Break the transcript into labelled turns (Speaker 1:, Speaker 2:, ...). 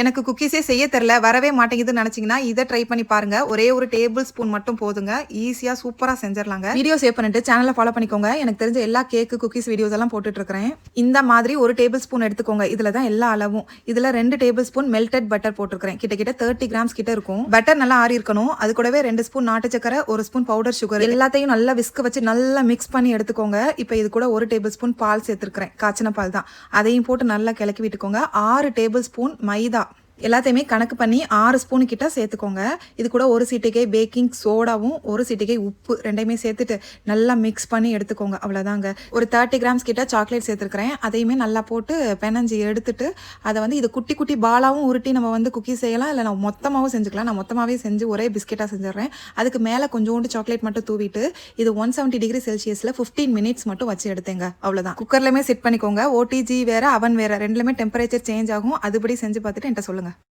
Speaker 1: எனக்கு குக்கீஸே செய்ய தெரில வரவே மாட்டேங்குதுன்னு நினச்சிங்கன்னா இதை ட்ரை பண்ணி பாருங்க. ஒரே ஒரு டேபிள் ஸ்பூன் மட்டும் போதுங்க. ஈஸியாக சூப்பராக செஞ்சிடலாங்க வீடியோ சேவ் பண்ணிட்டு சேனலை ஃபாலோ பண்ணிக்கோங்க. எனக்கு தெரிஞ்ச எல்லா கேக்கு குக்கீஸ் வீடியோஸ் எல்லாம் போட்டுட்ருக்கிறேன். இந்த மாதிரி ஒரு டேபிள் ஸ்பூன் எடுத்துக்கோங்க. இதில் தான் எல்லா அளவும். இதில் ரெண்டு டேபிள் ஸ்பூன் மெல்டட் பட்டர் போட்டிருக்கிறேன். கிட்டத்தட்ட தேர்ட்டி கிராம்ஸ் கிட்ட இருக்கும். பட்டர் நல்லா ஆறி இருக்கணும். அது கூடவே ரெண்டு ஸ்பூன் நாட்டு சக்கரை ஒரு ஸ்பூன் பவுடர் சுகர் எல்லாத்தையும் நல்லா விஸ்க வச்சு நல்லா மிக்ஸ் பண்ணி எடுத்துக்கோங்க. இப்போ இது கூட ஒரு டேபிள் ஸ்பூன் பால் சேர்த்துருக்கிறேன். காய்ச்சின பால் தான். அதையும் போட்டு நல்லா கிளக்கி விட்டுக்கோங்க. ஆறு டேபிள் ஸ்பூன் மைதா. எல்லாத்தையுமே கணக்கு பண்ணி ஆறு ஸ்பூனு கிட்ட சேர்த்துக்கோங்க. இது கூட ஒரு சீட்டுக்கை பேக்கிங் சோடாவும் ஒரு சீட்டுக்கை உப்பு ரெண்டையுமே சேர்த்துட்டு நல்லா மிக்ஸ் பண்ணி எடுத்துக்கோங்க. அவ்வளோதாங்க ஒரு தேர்ட்டி கிராம்ஸ் கிட்ட சாக்லேட் சேர்த்துருக்கிறேன். அதையுமே நல்லா போட்டு பெனஞ்சி எடுத்துட்டு அதை வந்து இது குட்டி குட்டி பாலாவும் உருட்டி நம்ம வந்து குக்கி செய்யலாம். இல்லை நான் மொத்தமாகவும் செஞ்சுக்கலாம். நான் மொத்தமாகவே செஞ்சு ஒரே பிஸ்கெட்டாக செஞ்சிடுறேன். அதுக்கு மேலே கொஞ்சோண்டு சாக்லேட் மட்டும் தூவிட்டு இது ஒன் செவன்ட்டி டிகிரி செல்சியஸில் ஃபிஃப்டீன் மினிட்ஸ் மட்டும் வச்சு எடுத்தேங்க. அவ்வளோதான் குக்கர்லையுமே செட் பண்ணிக்கோங்க. ஓடிஜி வேற அவன் வேற ரெண்டுலேயுமே டெம்பரேச்சர் சேஞ்ச் ஆகும். அதுபடி செஞ்சு பார்த்துட்டு என்கிட்ட சொல்லுங்கள் органа